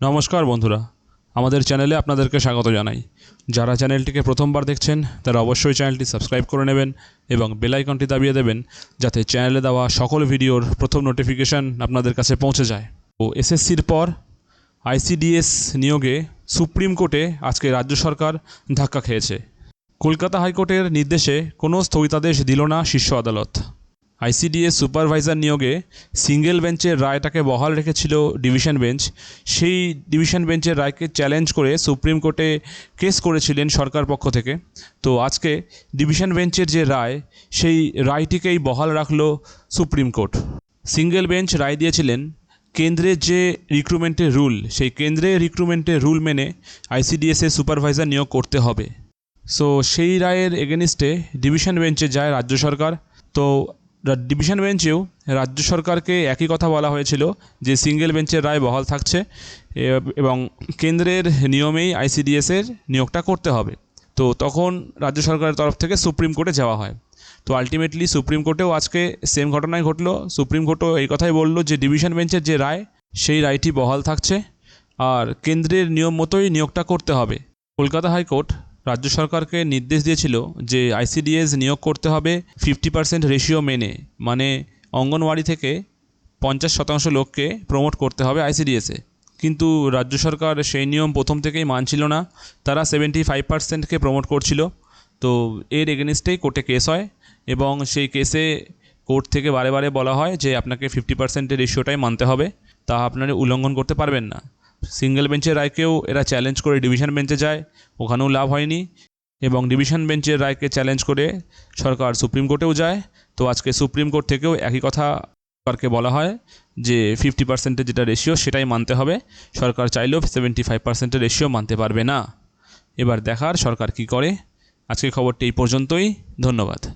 নমস্কার বন্ধুরা, আমাদের চ্যানেলে আপনাদেরকে স্বাগত জানাই। যারা চ্যানেলটিকে প্রথমবার দেখছেন, তারা অবশ্যই চ্যানেলটি সাবস্ক্রাইব করে নেবেন এবং বেল আইকনটি দাবিয়ে দেবেন, যাতে চ্যানেলে দেওয়া সকল ভিডিওর প্রথম নোটিফিকেশান আপনাদের কাছে পৌঁছে যায়। ও এসএসসির পর আইসিডিএস নিয়োগে সুপ্রিম কোর্টে আজকে রাজ্য সরকার ধাক্কা খেয়েছে। কলকাতা হাইকোর্টের নির্দেশে কোনো স্থগিতাদেশ দিল না শীর্ষ আদালত। আইসিডিএস সুপারভাইজার নিয়োগে সিঙ্গেল বেঞ্চের রায়টাকে বহাল রেখেছিল ডিভিশন বেঞ্চ। সেই ডিভিশন বেঞ্চের রায়কে চ্যালেঞ্জ করে সুপ্রিম কোর্টে কেস করেছিলেন সরকার পক্ষ থেকে। তো আজকে ডিভিশন বেঞ্চের যে রায়, সেই রায়টিকেই বহাল রাখল সুপ্রিম কোর্ট। সিঙ্গেল বেঞ্চ রায় দিয়েছিলেন কেন্দ্রের যে রিক্রুটমেন্টের রুল, সেই কেন্দ্রের রিক্রুটমেন্টের রুল মেনে আইসিডিএসের সুপারভাইজার নিয়োগ করতে হবে। সো সেই রায়ের এগেনিস্টে ডিভিশন বেঞ্চে যায় রাজ্য সরকার। তো ডিভিশন বেঞ্চেও রাজ্য সরকারকে একই কথা বলা হয়েছিল যে সিঙ্গেল বেঞ্চের রায় বহাল থাকছে এবং কেন্দ্রের নিয়মেই আইসিডিএসের নিয়োগটা করতে হবে। তো তখন রাজ্য সরকারের তরফ থেকে সুপ্রিম কোর্টে যাওয়া হয়। তো আলটিমেটলি সুপ্রিম কোর্টেও আজকে সেম ঘটনাই ঘটলো। সুপ্রিম কোর্টও এই কথাই বলল যে ডিভিশন বেঞ্চের যে রায়, সেই রায়টি বহাল থাকছে, আর কেন্দ্রের নিয়ম মতোই নিয়োগটা করতে হবে। কলকাতা হাইকোর্ট রাজ্য সরকারকে নির্দেশ দিয়েছিল যে আইসিডিএস নিয়োগ করতে হবে ফিফটি পার্সেন্ট রেশিও মেনে মানে অঙ্গনওয়াড়ি থেকে পঞ্চাশ শতাংশ লোককে প্রমোট করতে হবে আইসিডিএসে। কিন্তু রাজ্য সরকার সেই নিয়ম প্রথম থেকেই মানছিল না। তারা সেভেন্টি ফাইভ পার্সেন্টকে প্রমোট করছিল। তো এর এগেনিস্টেই কোর্টে কেস হয় এবং সেই কেসে কোর্ট থেকে বারে বারে বলা হয় যে আপনাকে ফিফটি পার্সেন্টের রেশিওটাই মানতে হবে। তা আপনারা উল্লঙ্ঘন করতে পারবেন না। সিঙ্গেল বেঞ্চের রায়কেও এরা চ্যালেঞ্জ করে ডিভিশন বেঞ্চে যায়, ওখানেও লাভ হয়নি। এবং ডিভিশন বেঞ্চের রায়কে চ্যালেঞ্জ করে সরকার সুপ্রিম কোর্টেও যায়। তো আজকে সুপ্রিম কোর্ট থেকেও একই কথা সরকারকে বলা হয় যে ফিফটি পার্সেন্টের যেটা রেশিও সেটাই মানতে হবে। সরকার চাইলেও সেভেন্টি ফাইভ পার্সেন্টের রেশিও মানতে পারবে না। এবার দেখার সরকার কি করে। আজকের খবরটি এই পর্যন্তই। ধন্যবাদ।